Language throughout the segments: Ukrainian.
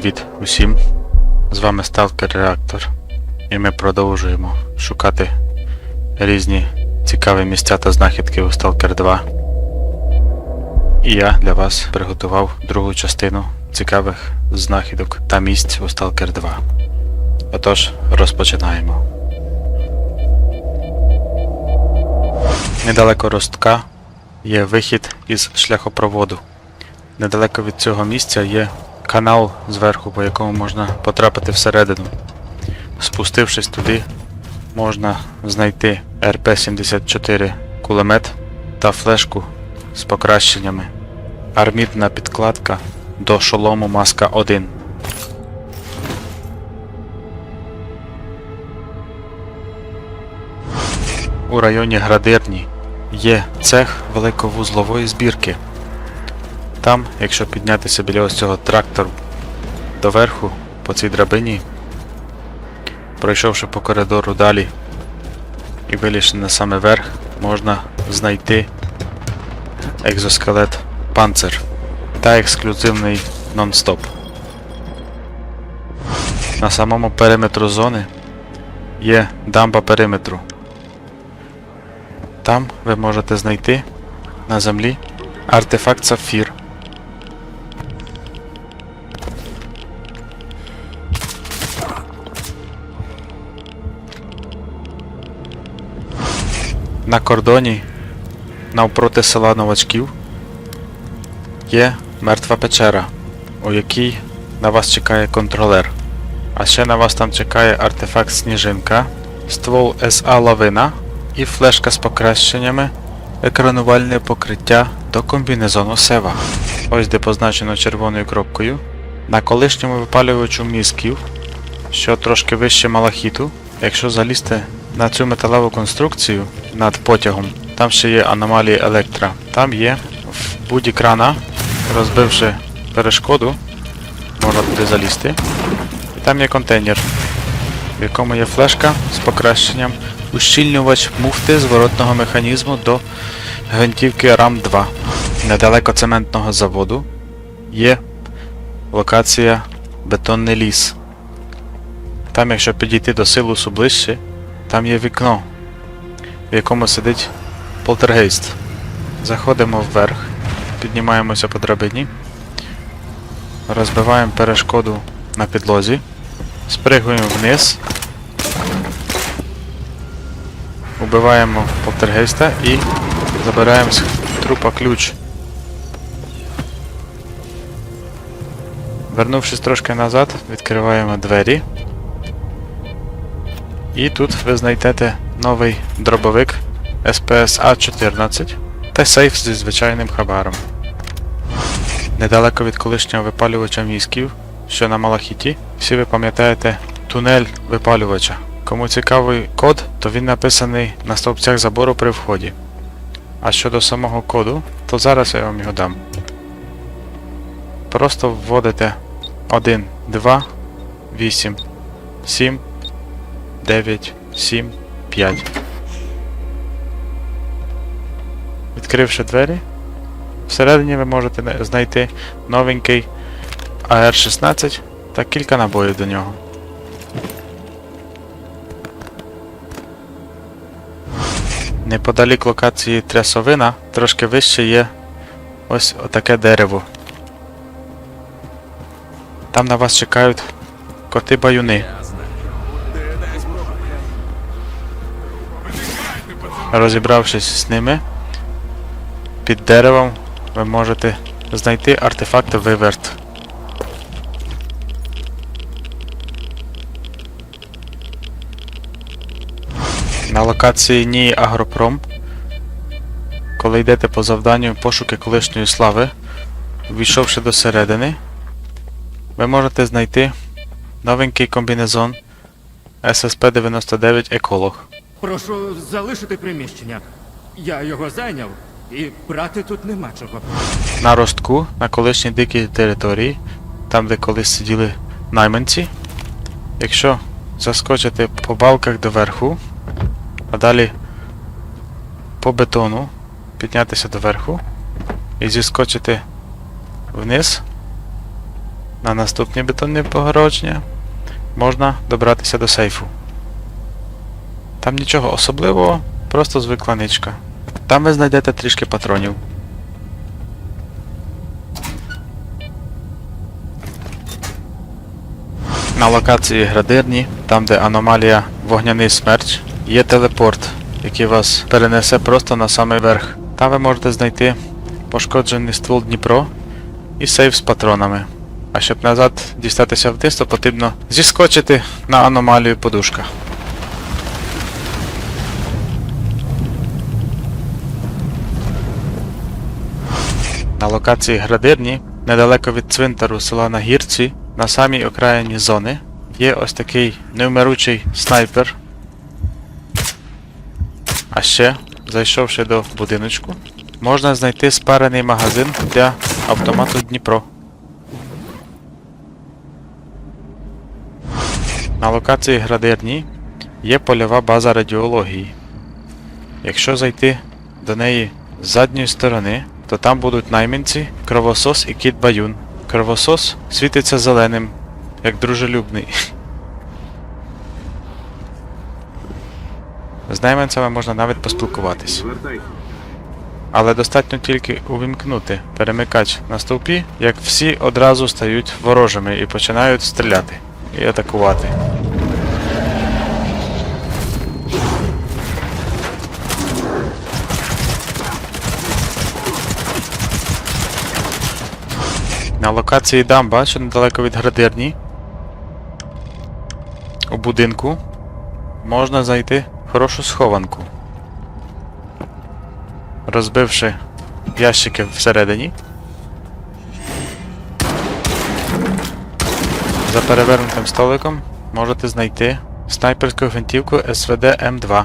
привіт усім! З вами Сталкер Реактор. І ми продовжуємо шукати різні цікаві місця та знахідки у Stalker 2. І я для вас приготував другу частину цікавих знахідок та місць у Stalker 2. Отож, розпочинаємо. Недалеко ростка є вихід із шляхопроводу. Недалеко від цього місця є канал зверху, по якому можна потрапити всередину. Спустившись туди, можна знайти РП-74 кулемет та флешку з покращеннями. Армідна підкладка до шолому Маска 1. У районі Градирні є цех великовузлової збірки. Там, якщо піднятися біля ось цього трактору доверху по цій драбині, пройшовши по коридору далі і вилізши на саме верх, можна знайти екзоскелет панцир та ексклюзивний нон-стоп. На самому периметру зони є дамба периметру. Там ви можете знайти на землі артефакт Сапфір. На кордоні навпроти села новачків є мертва печера, у якій на вас чекає контролер. А ще на вас там чекає артефакт Сніжинка, ствол СА Лавина і флешка з покращеннями, екранувальне покриття до комбінезону Сева. Ось де позначено червоною кропкою. На колишньому випалювачу мізків, що трошки вище малахіту, якщо залізти на цю металеву конструкцію над потягом, там ще є аномалії електра. Там є в буді крана, розбивши перешкоду, можна туди залізти. І там є контейнер, в якому є флешка з покращенням, ущільнювач муфти зворотного механізму до гвинтівки RAM2. Недалеко цементного заводу є локація Бетонний ліс. Там, якщо підійти до силусу ближче, там є вікно, в якому сидить полтергейст. Заходимо вверх, піднімаємося по драбині, розбиваємо перешкоду на підлозі, спригуємо вниз, убиваємо полтергейста і забираємо з трупа ключ. Вернувшись трошки назад, відкриваємо двері. І тут ви знайдете новий дробовик SPS A14 та сейф зі звичайним хабаром. Недалеко від колишнього випалювача мізків, що на Малахіті, всі ви пам'ятаєте тунель випалювача. Кому цікавий код, то він написаний на стовпцях забору при вході. А щодо самого коду, то зараз я вам його дам. Просто вводите 1, 2, 8, 7, 9, 7, 5. Відкривши двері, всередині ви можете знайти новенький AR-16 та кілька набоїв до нього. Неподалік локації трясовина, трошки вище є ось отаке дерево. Там на вас чекають коти-баюни. Розібравшись з ними, під деревом ви можете знайти артефакт виверт. На локації НІІ Агропром, коли йдете по завданню пошуки колишньої слави, війшовши до середини, ви можете знайти новенький комбінезон SSP-99 Еколог. Прошу залишити приміщення. Я його зайняв, і брати тут нема чого. на ростку на колишній дикій території, там де колись сиділи найманці. Якщо заскочити по балках доверху, а далі по бетону піднятися доверху і зіскочити вниз, на наступні бетонні погородження можна добратися до сейфу. Там нічого особливого, просто звикла ничка. Там ви знайдете трішки патронів. На локації градирні, там де аномалія вогняний смерч, є телепорт, який вас перенесе просто на самий верх. Там ви можете знайти пошкоджений ствол Дніпро і сейф з патронами. А щоб назад дістатися вниз, то потрібно зіскочити на аномалію подушка. На локації Градирні, недалеко від цвинтару села Нагірці, на самій окраїні зони, є ось такий невмиручий снайпер. А ще, зайшовши до будиночку, можна знайти спарений магазин для автомату Дніпро. На локації Градирні є польова база радіології. Якщо зайти до неї з задньої сторони, то там будуть найманці, кровосос і кіт Баюн. Кровосос світиться зеленим, як дружелюбний. З найманцями можна навіть поспілкуватись. Але достатньо тільки увімкнути перемикач на стовпі, як всі одразу стають ворожими і починають стріляти і атакувати. На локації дамба, що недалеко від градирні, у будинку можна знайти хорошу схованку. Розбивши ящики всередині. За перевернутим столиком можете знайти снайперську гвинтівку СВД М2.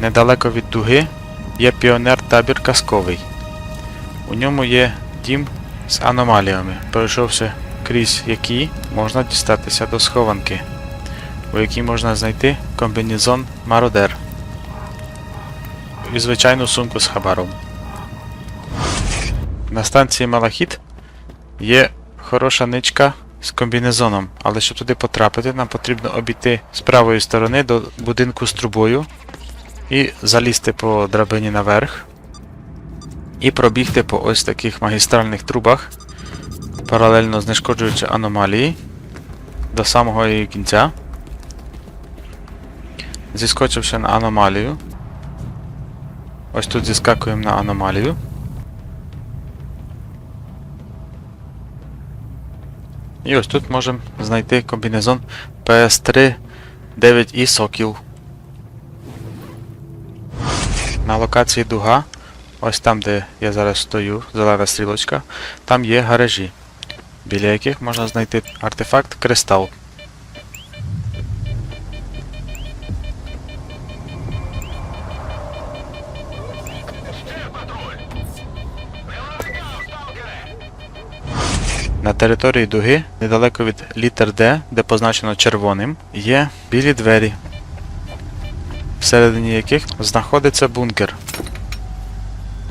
Недалеко від дуги є піонер табір казковий. У ньому є дім з аномаліями, пройшовши крізь які можна дістатися до схованки, у якій можна знайти комбінезон Мародер і звичайну сумку з хабаром. На станції Малахіт є хороша ничка з комбінезоном, але щоб туди потрапити, нам потрібно обійти з правої сторони до будинку з трубою і залізти по драбині наверх. І пробігти по ось таких магістральних трубах, паралельно знешкоджуючи аномалії до самого її кінця. Зіскочивши на аномалію. Ось тут зіскакуємо на аномалію. І ось тут можемо знайти комбінезон PS3 9i Сокіл. На локації дуга, ось там, де я зараз стою, зелена стрілочка, там є гаражі, біля яких можна знайти артефакт Кристал. На території дуги, недалеко від літер Д, де позначено червоним, є білі двері, всередині яких знаходиться бункер.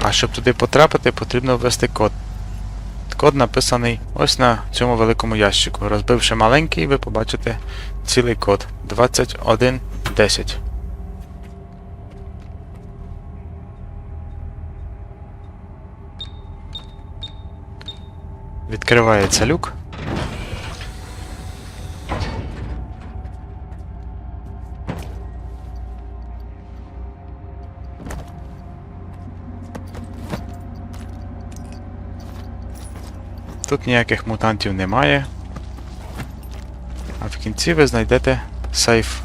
А щоб туди потрапити, потрібно ввести код. Код написаний ось на цьому великому ящику. Розбивши маленький, ви побачите цілий код 2110. Відкривається люк. Тут ніяких мутантів немає. А в кінці ви знайдете сейф,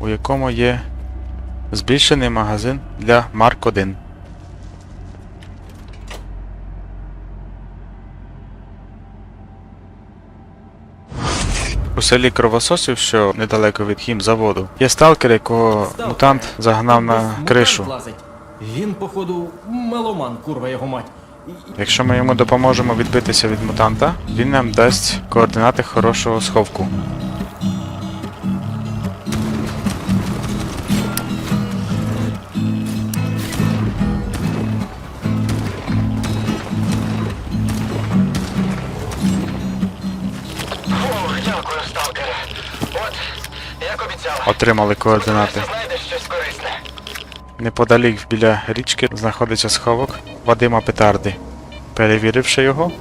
у якому є збільшений магазин для Марк 1. У селі Кровососів, що недалеко від хімзаводу, є сталкер, якого мутант загнав на кришу. Він, походу, меломан, курва його мать. Якщо ми йому допоможемо відбитися від мутанта, він нам дасть координати хорошого сховку. Отримали координати. Неподалік біля річки знаходиться сховок. Вадима Петарди. Перевіривши його,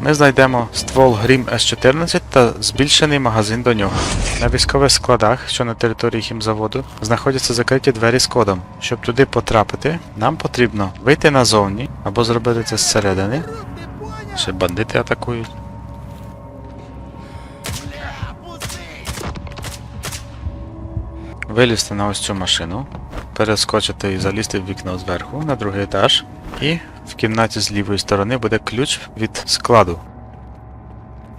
ми знайдемо ствол Грім С14 та збільшений магазин до нього. На військових складах, що на території хімзаводу, знаходяться закриті двері з кодом. Щоб туди потрапити, нам потрібно вийти назовні або зробити це зсередини. Ще бандити атакують. Вилізти на ось цю машину, перескочити і залізти в вікно зверху на другий етаж. І в кімнаті з лівої сторони буде ключ від складу.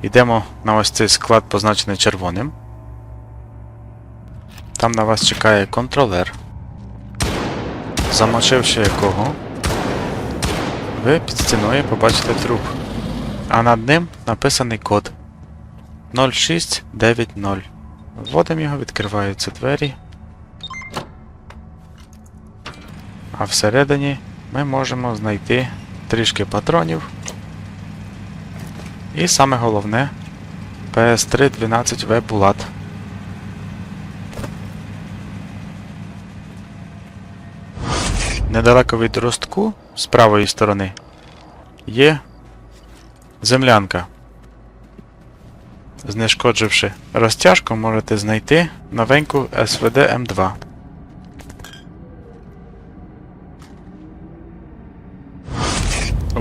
Йдемо на ось цей склад, позначений червоним. Там на вас чекає контролер, замочивши якого, ви під стіною побачите труп. А над ним написаний код 0690. Вводимо його, відкриваються двері. А всередині ми можемо знайти трішки патронів. І саме головне PS3 12V Булат. Недалеко від ростку з правої сторони є землянка. Знешкодживши розтяжку, можете знайти новеньку СВД М2.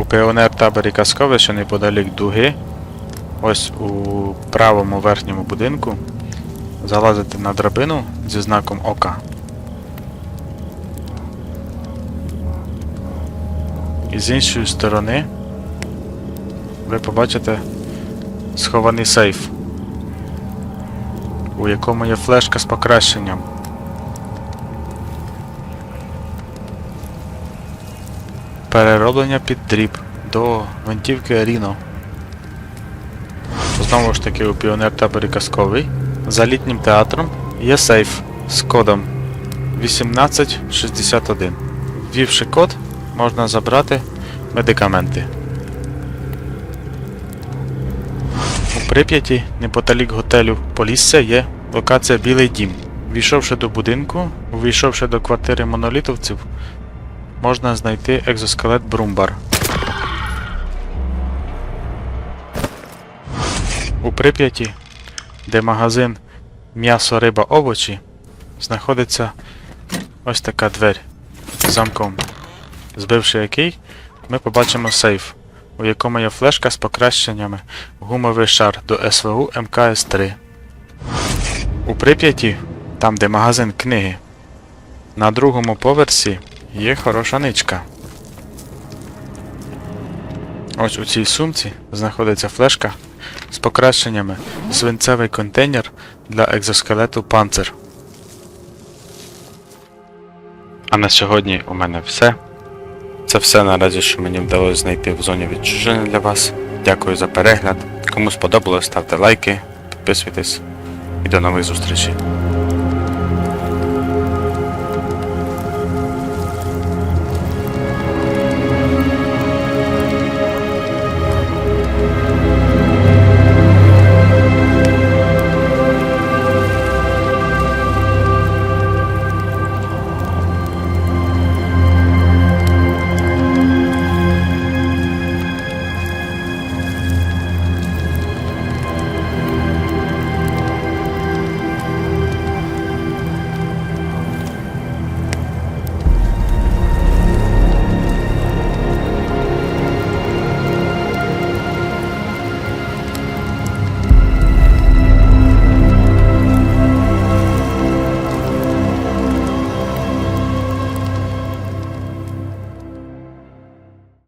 У піонер таборі Казкове, що неподалік дуги, ось у правому верхньому будинку, залазите на драбину зі знаком ока. І з іншої сторони ви побачите схований сейф, у якому є флешка з покращенням. Перероблення під дріб до гвинтівки Ріно. Знову ж таки у піонер таборі казковий. За літнім театром є сейф з кодом 1861. Ввівши код, можна забрати медикаменти. У Прип'яті, неподалік готелю Полісся, є локація Білий Дім. Війшовши до будинку, увійшовши до квартири монолітовців, можна знайти екзоскелет Брумбар. У Прип'яті, де магазин М'ясо, риба, овочі, знаходиться ось така двері з замком, збивши який, ми побачимо сейф, у якому є флешка з покращеннями гумовий шар до СВУ МКС-3. У Прип'яті, там де магазин книги, на другому поверсі є хороша ничка. Ось у цій сумці знаходиться флешка з покращеннями свинцевий контейнер для екзоскелету Панцир. А на сьогодні у мене все. Це все наразі, що мені вдалося знайти в зоні відчуження для вас. Дякую за перегляд. Кому сподобалось, ставте лайки, підписуйтесь і до нових зустрічей.